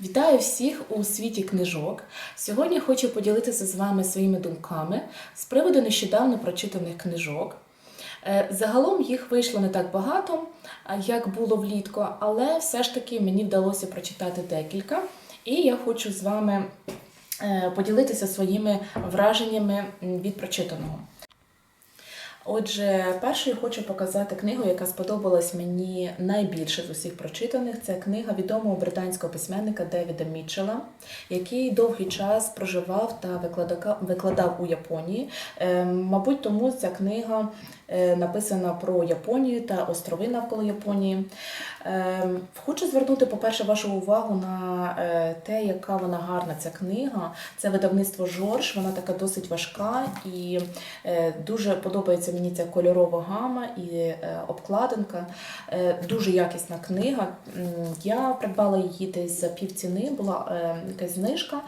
Вітаю всіх у світі книжок. Сьогодні хочу поділитися з вами своїми думками з приводу нещодавно прочитаних книжок. Е, Загалом їх вийшло не так багато, як було влітку, але все ж таки мені вдалося прочитати декілька. І я хочу з вами е, поділитися своїми враженнями від прочитаного. Отже, першою хочу показати книгу, яка сподобалась мені найбільше з усіх прочитаних. Це книга відомого британського письменника Девіда Мітчелла, який довгий час проживав та викладав у Японії. Е, Мабуть, тому ця книга е, написана про Японію та острови навколо Японії. Е, Хочу звернути, по-перше, вашу увагу на те, яка вона гарна ця книга. Це видавництво Жорж, вона така досить важка і дуже подобається мені кольорова гама і е, обкладинка. Е, Дуже якісна книга. Я придбала її десь за півціни, була е, якась знижка.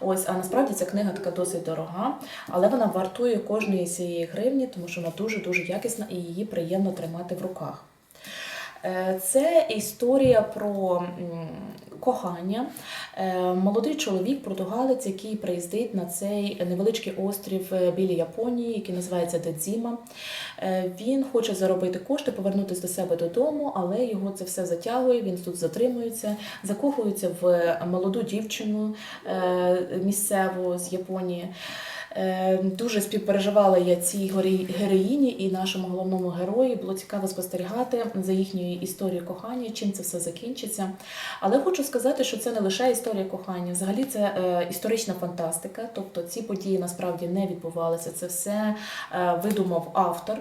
Ось, а насправді ця книга така досить дорога, але вона вартує кожної цієї гривні, тому що вона дуже-дуже якісна і її приємно тримати в руках. Це історія про кохання. Е, Молодий чоловік, португалець, який приїздить на цей невеличкий острів е, біля Японії, який називається Дедзіма. Е, Він хоче заробити кошти, повернутися до себе додому, але його це все затягує. Він тут затримується, закохується в молоду дівчину місцеву з Японії. Е, Дуже співпереживала я цій героїні і нашому головному герої. Було цікаво спостерігати за їхньою історією кохання, чим це все закінчиться. Але хочу сказати, що це не лише історія кохання, взагалі це е, історична фантастика. Тобто ці події насправді не відбувалися. Це все е, видумав автор.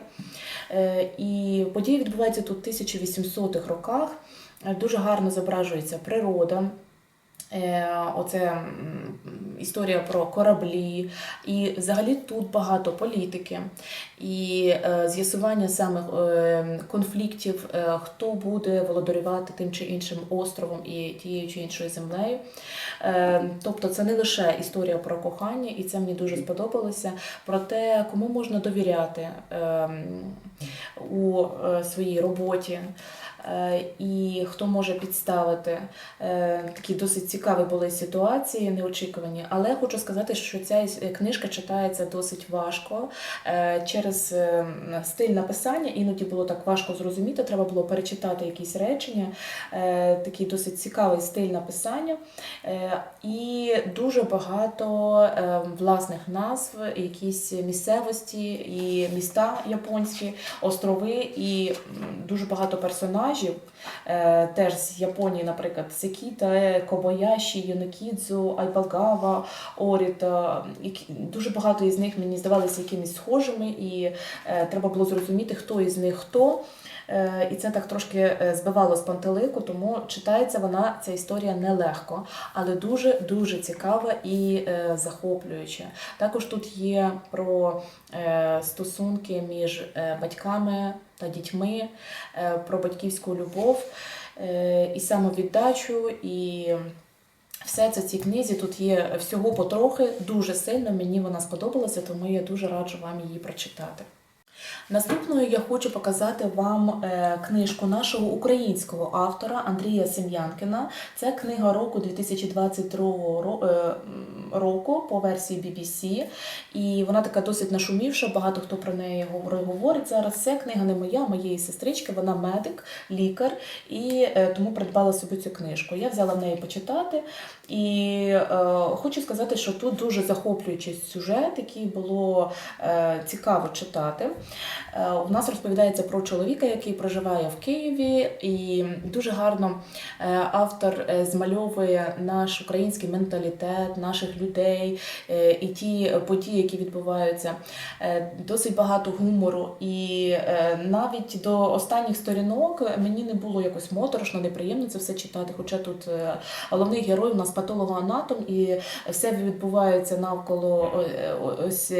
Е, і події відбуваються тут в 1800-х роках. Дуже гарно зображується природа. Е, Оце історія про кораблі, і взагалі тут багато політики і е, з'ясування саме конфліктів, е, хто буде володарювати тим чи іншим островом і тією чи іншою землею. Тобто це не лише історія про кохання, і це мені дуже сподобалося. Про те, кому можна довіряти е, у своїй роботі. Е, І хто може підставити Е, такі досить цікаві були ситуації, неочікувані. Але хочу сказати, що ця книжка читається досить важко Е, через стиль написання. Іноді було так важко зрозуміти. Треба було перечитати якісь речення. Такий досить цікавий стиль написання. І дуже багато власних назв, якісь місцевості і міста японські, острови, і дуже багато персонажів. Е, теж з Японії, наприклад, Секіта, Кобаяші, Юнокідзу, Айбагава, Оріта. Дуже багато із них мені здавалися якимись схожими, і е, треба було зрозуміти, хто із них хто. Е, І це так трошки е, збивало з пантелику, тому читається вона ця історія нелегко, але дуже дуже цікава і е, захоплююча. Також тут є про стосунки між батьками та дітьми, про батьківську любов і самовіддачу, і все це в цій книзі. Тут є всього потрохи, дуже сильно мені вона сподобалася, тому я дуже раджу вам її прочитати. Наступною я хочу показати вам е, книжку нашого українського автора Андрія Сем'янкіна. Це книга року 2022 ро- е, року по версії BBC. І вона така досить нашумівша, багато хто про неї говорить, говорить зараз. Це книга не моя, моєї сестрички, вона медик, лікар, і е, тому придбала собі цю книжку. Я взяла в неї почитати. І е, хочу сказати, що тут дуже захоплюючий сюжет, який було е, цікаво читати. Е, У нас розповідається про чоловіка, який проживає в Києві, і дуже гарно е, автор е, змальовує наш український менталітет, наших людей е, і ті події, які відбуваються. Е, Досить багато гумору. І е, навіть до останніх сторінок мені не було якось моторошно, неприємно це все читати. Хоча тут е, головний герой у нас патологоанатом, і все відбувається навколо е, ось.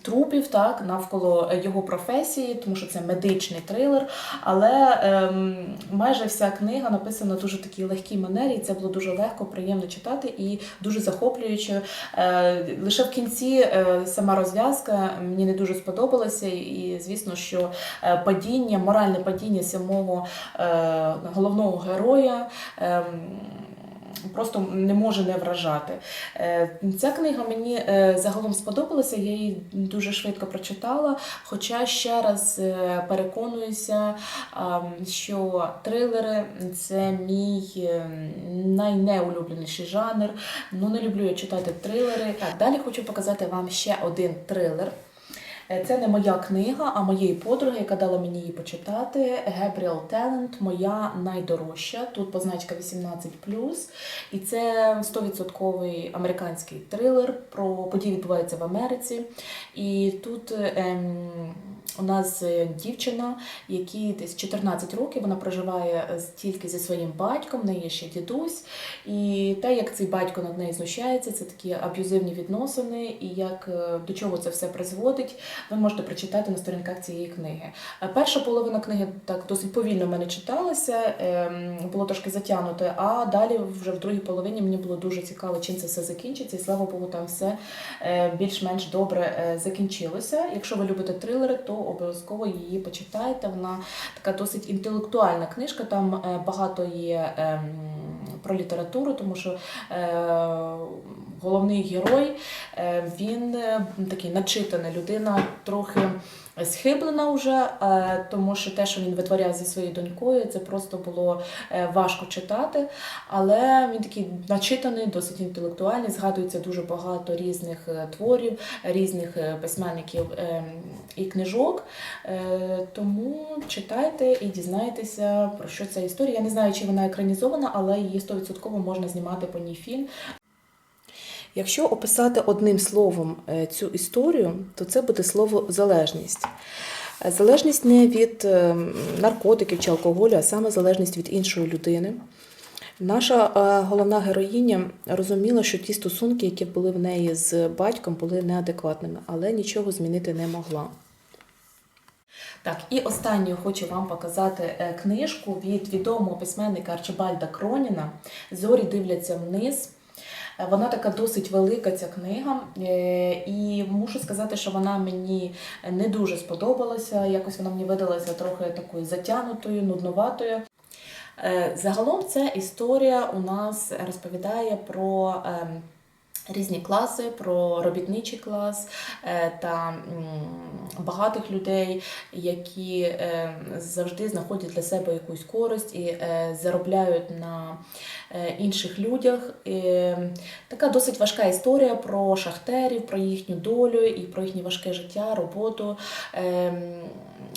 Е, е, трупів, так, навколо е, його професії, тому що це медичний трилер. Але ем, майже вся книга написана в дуже такій легкій манері, і це було дуже легко, приємно читати і дуже захоплююче. Е, лише в кінці е, сама розв'язка мені не дуже сподобалася, і звісно, що е, падіння, моральне падіння самого е, головного героя. ем, Просто не може не вражати. Е, Ця книга мені е, загалом сподобалася, я її дуже швидко прочитала. Хоча ще раз е, переконуюся, що трилери це мій найнеулюбленіший жанр. Ну, не люблю я читати трилери. Так, далі хочу показати вам ще один трилер. Е, Це не моя книга, а моєї подруги, яка дала мені її почитати. Гебріел Талент, моя найдорожча. Тут позначка 18 І це 100% американський трилер про події відбуваються в Америці. І тут ем, у нас е, дівчина, якій десь 14 років, вона проживає тільки зі своїм батьком, в неї є ще дідусь. І те, як цей батько над нею знущається, це такі аб'юзивні відносини, і як е, до чого це все призводить, ви можете прочитати на сторінках цієї книги. Е, Перша половина книги так досить повільно в мене читалася, ем, було трошки затягнуто, а далі вже в другій половині мені було дуже цікаво, чим це все закінчиться, і слава Богу, там все е, більш-менш добре е, закінчилося. Якщо ви любите трилери, то обов'язково її почитайте. Вона така досить інтелектуальна книжка. Там е, багато є ем, про літературу, тому що е, головний герой е, він е, такий начитаний людина, трохи схиблена вже, е, тому що те, що він витворяв зі своєю донькою, це просто було важко читати. Але він такий начитаний, досить інтелектуальний. Згадується дуже багато різних творів, різних письменників і книжок. Тому читайте і дізнайтеся про що ця історія. Я не знаю, чи вона екранізована, але її 100% можна знімати по ній фільм. Якщо описати одним словом е, цю історію, то це буде слово залежність. Е, Залежність не від е, наркотиків чи алкоголю, а саме залежність від іншої людини. Наша головна героїня розуміла, що ті стосунки, які були в неї з батьком, були неадекватними, але нічого змінити не могла. Так, і останню хочу вам показати книжку від відомого письменника Арчибальда Кроніна Зорі дивляться вниз. Вона така досить велика, ця книга, е, і мушу сказати, що вона мені не дуже сподобалася. Якось вона мені видалася трохи такою затягнутою, нудноватою. Е, Загалом ця історія у нас розповідає про ем, різні класи, про робітничий клас е, та багатих людей, які е, завжди знаходять для себе якусь користь і е, заробляють на інших людях. Така досить важка історія про шахтерів, про їхню долю і про їхнє важке життя, роботу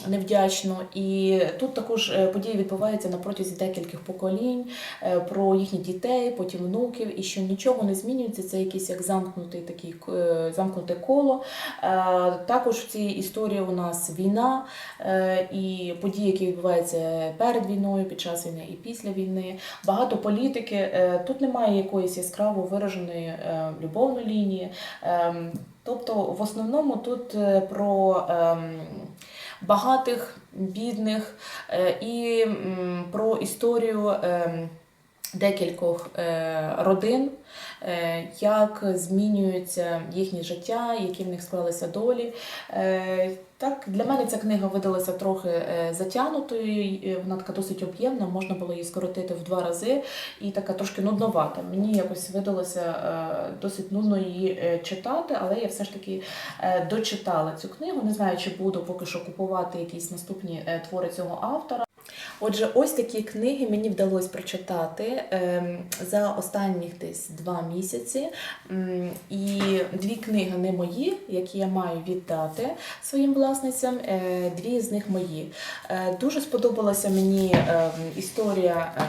невдячну. І тут також події відбуваються на протязі декількох поколінь, про їхніх дітей, потім внуків, і що нічого не змінюється. Це якийсь як замкнутий такий е, замкнуте коло. Е, Також в цій історії у нас війна е, і події, які відбуваються перед війною, під час війни і після війни. Багато політики. Тут немає якоїсь яскраво вираженої любовної лінії. Тобто, в основному тут про багатих, бідних і про історію декількох е, родин, е, як змінюється їхнє життя, які в них склалися долі. Е, Так, для мене ця книга видалася трохи затягнутою, вона така досить об'ємна, можна було її скоротити в два рази і така трошки нудновата. Мені якось видалося досить нудно її читати, але я все ж таки дочитала цю книгу. Не знаю, чи буду поки що купувати якісь наступні твори цього автора. Отже, ось такі книги мені вдалося прочитати ем, за останніх десь два місяці. І дві книги не мої, які я маю віддати своїм власницям. е, Дві з них мої. Е, Дуже сподобалася мені ем, історія е,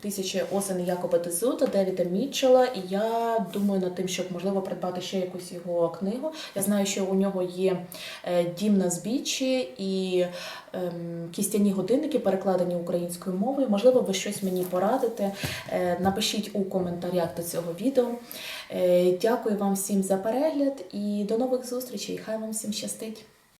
тисячі осені Якоба Дезута Девіда Мітчелла. І я думаю над тим, щоб можливо придбати ще якусь його книгу. Я знаю, що у нього є дім на збіччі і кістяні годинники, перекладені українською мовою. Можливо, ви щось мені порадите. Е, Напишіть у коментарях до цього відео. Е, Дякую вам всім за перегляд і до нових зустрічей. Хай вам всім щастить!